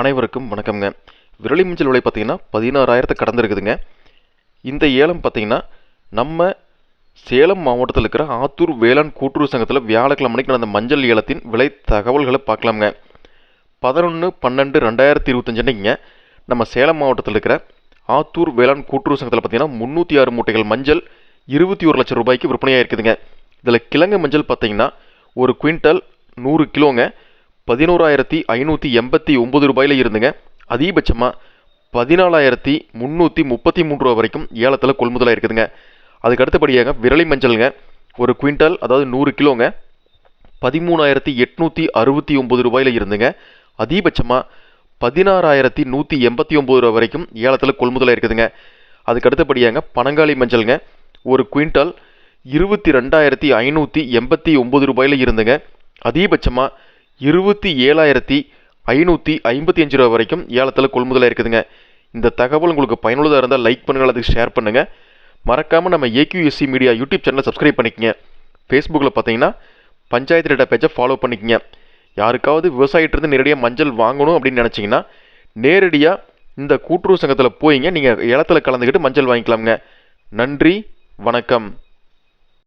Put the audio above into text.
அனைவருக்கும் வணக்கம்ங்க. விரலி மஞ்சள் விலை பார்த்தீங்கன்னா பதினாறாயிரத்தை கடந்திருக்குதுங்க. இந்த ஏலம் பார்த்தீங்கன்னா நம்ம சேலம் மாவட்டத்தில் இருக்கிற ஆத்தூர் வேளாண் கூட்டுறவு சங்கத்தில் வியாழக்கிழமை மணிக்கு நடந்த மஞ்சள் ஏலத்தின் விலை தகவல்களை பார்க்கலாம்ங்க. பதினொன்று பன்னெண்டு ரெண்டாயிரத்தி இருபத்தஞ்சு நம்ம சேலம் மாவட்டத்தில் இருக்கிற ஆத்தூர் வேளாண் கூட்டுறவு சங்கத்தில் பார்த்தீங்கன்னா முந்நூற்றி ஆறு மூட்டைகள் மஞ்சள் இருபத்தி ஒரு லட்சம் ரூபாய்க்கு விற்பனையாக இருக்குதுங்க இதில் கிழங்கு மஞ்சள் பார்த்தீங்கன்னா ஒரு குவிண்டல் நூறு கிலோங்க. பதினோராயிரத்தி ஐநூற்றி எண்பத்தி ஒம்பது ரூபாயில் இருந்துங்க. அதிகபட்சமாக பதினாலாயிரத்தி முந்நூற்றி முப்பத்தி மூன்று ரூபா வரைக்கும் ஏலத்தில் கொள்முதலாக இருக்குதுங்க. அதுக்கு அடுத்தபடியாக விரலி மஞ்சளுங்க ஒரு குவிண்டல் அதாவது நூறு கிலோங்க பதிமூணாயிரத்தி எட்நூற்றி அறுபத்தி ஒம்பது ரூபாயில் இருந்துங்க. அதிகபட்சமாக பதினாறாயிரத்தி நூற்றி எண்பத்தி ஒம்பது ரூபா வரைக்கும் ஏலத்தில் கொள்முதலாக இருக்குதுங்க. அதுக்கு அடுத்தபடியாங்க பனங்காளி மஞ்சளுங்க ஒரு குவிண்டல் இருபத்தி ரெண்டாயிரத்தி ஐநூற்றி எண்பத்தி ஒம்பது ரூபாயில் இருந்துங்க. அதிகபட்சமாக இருபத்தி ஏழாயிரத்தி ஐநூற்றி ஐம்பத்தி அஞ்சு ரூபா வரைக்கும் ஏலத்தில் கொள்முதலாக இருக்குதுங்க. இந்த தகவல் உங்களுக்கு பயனுள்ளதாக இருந்தால் லைக் பண்ணுங்கள் அதுக்கு ஷேர் பண்ணுங்கள் மறக்காமல் நம்ம ஏக்யூஎஸ்சி மீடியா யூடியூப் சேனலை சப்ஸ்கிரைப் பண்ணிக்கங்க. ஃபேஸ்புக்கில் பார்த்தீங்கன்னா பஞ்சாயத்து டேட்டா பேஜை ஃபாலோ பண்ணிக்கங்க. யாருக்காவது விவசாயிட்டிருந்து நேரடியாக மஞ்சள் வாங்கணும் அப்படின்னு நினச்சிங்கன்னா நேரடியாக இந்த கூட்டுறவு சங்கத்தில் போயிங்க. நீங்கள் ஏலத்தில் கலந்துக்கிட்டு மஞ்சள் வாங்கிக்கலாமுங்க. நன்றி வணக்கம்.